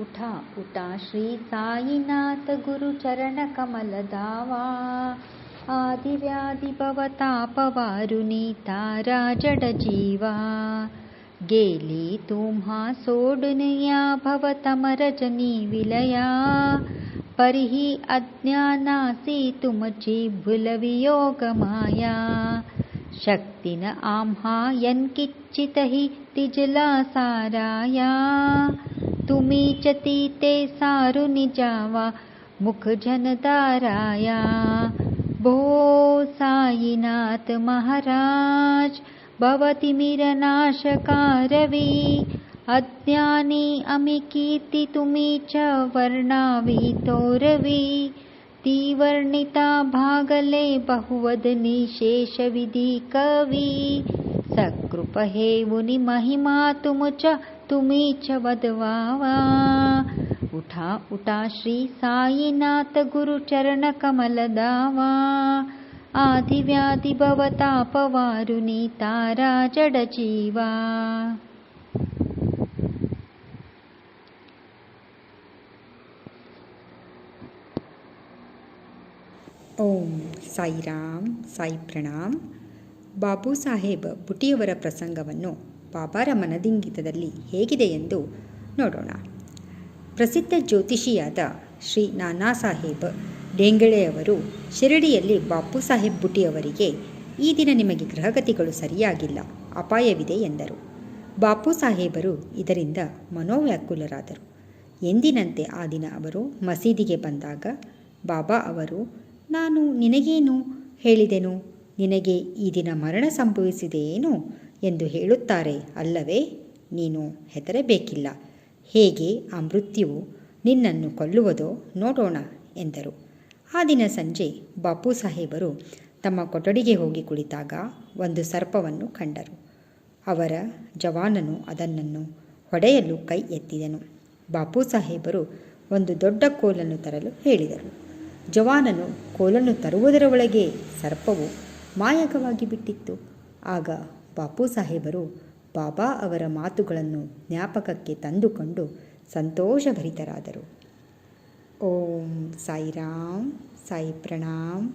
उठा उठा श्री सायिनाथगुरुचरणकमलदावा आदिव्याधिभवतापवारुनीता राजडजीवा गेली तुम्हा सोडुनया भवतमरजनीविलया पर्हि अज्ञा नासि तुमजीभुलवियोगमाया शक्ति न हि तिजलासाराया तुमी च ती ते सारुनिजा वा मुखजनधाराया भो सायिनाथ महाराज भवति मिरनाशकारवी अज्ञानी अमिकीर्ति तुमी च वर्णावी तोरवी तीवर्णिता भागले बहुवदनिशेषविधि कवी सकृपहे मुनि महिमातुमु च तुम्हीच वदवावा उठा उठा श्री साईनाथ गुरुचरणकमलदावा आदिव्याधि भवतापवारुणी तारा जडजीवा ಓಂ ಸಾಯಿರಾಮ್ ಸಾಯಿ ಪ್ರಣಾಮ್ ಬಾಬು ಸಾಹೇಬ್ ಬುಟಿಯವರ ಪ್ರಸಂಗವನ್ನು ಬಾಬಾರ ಮನದಿಂಗಿತದಲ್ಲಿ ಹೇಗಿದೆ ಎಂದು ನೋಡೋಣ. ಪ್ರಸಿದ್ಧ ಜ್ಯೋತಿಷಿಯಾದ ಶ್ರೀ ನಾನಾ ಸಾಹೇಬ್ ಡೆಂಗಳೆಯವರು ಶಿರಡಿಯಲ್ಲಿ ಬಾಪು ಸಾಹೇಬ್ ಬುಟಿಯವರಿಗೆ ಈ ದಿನ ನಿಮಗೆ ಗ್ರಹಗತಿಗಳು ಸರಿಯಾಗಿಲ್ಲ, ಅಪಾಯವಿದೆ ಎಂದರು. ಬಾಪು ಸಾಹೇಬರು ಇದರಿಂದ ಮನೋವ್ಯಾಕುಲರಾದರು. ಎಂದಿನಂತೆ ಆ ದಿನ ಅವರು ಮಸೀದಿಗೆ ಬಂದಾಗ, ಬಾಬಾ ಅವರು, ನಾನು ನಿನಗೇನು ಹೇಳಿದೆನು? ನಿನಗೆ ಈ ದಿನ ಮರಣ ಸಂಭವಿಸಿದೆಯೇನು? ಎಂದು ಹೇಳುತ್ತಾರೆ. ಅಲ್ಲವೇ, ನೀನು ಹೆದರಬೇಕಿಲ್ಲ. ಹೇಗೆ ಆ ಮೃತ್ಯುವು ನಿನ್ನನ್ನು ಕೊಲ್ಲುವುದೋ ನೋಡೋಣ ಎಂದರು. ಆ ದಿನ ಸಂಜೆ ಬಾಪು ಸಾಹೇಬರು ತಮ್ಮ ಕೊಠಡಿಗೆ ಹೋಗಿ ಕುಳಿತಾಗ ಒಂದು ಸರ್ಪವನ್ನು ಕಂಡರು. ಅವರ ಜವಾನನು ಅದನ್ನು ಹೊಡೆಯಲು ಕೈ ಎತ್ತಿದನು. ಬಾಪು ಸಾಹೇಬರು ಒಂದು ದೊಡ್ಡ ಕೋಲನ್ನು ತರಲು ಹೇಳಿದರು. ಜವಾನನು ಕೋಲನ್ನು ತರುವುದರ ಒಳಗೆ ಸರ್ಪವು ಮಾಯಕವಾಗಿ ಬಿಟ್ಟಿತ್ತು. ಆಗ ಬಾಪು ಸಾಹೇಬರು ಬಾಬಾ ಅವರ ಮಾತುಗಳನ್ನು ಜ್ಞಾಪಕಕ್ಕೆ ತಂದುಕೊಂಡು ಸಂತೋಷಭರಿತರಾದರು. ಓಂ ಸಾಯಿರಾಮ್ ಸಾಯಿ ಪ್ರಣಾಮ್.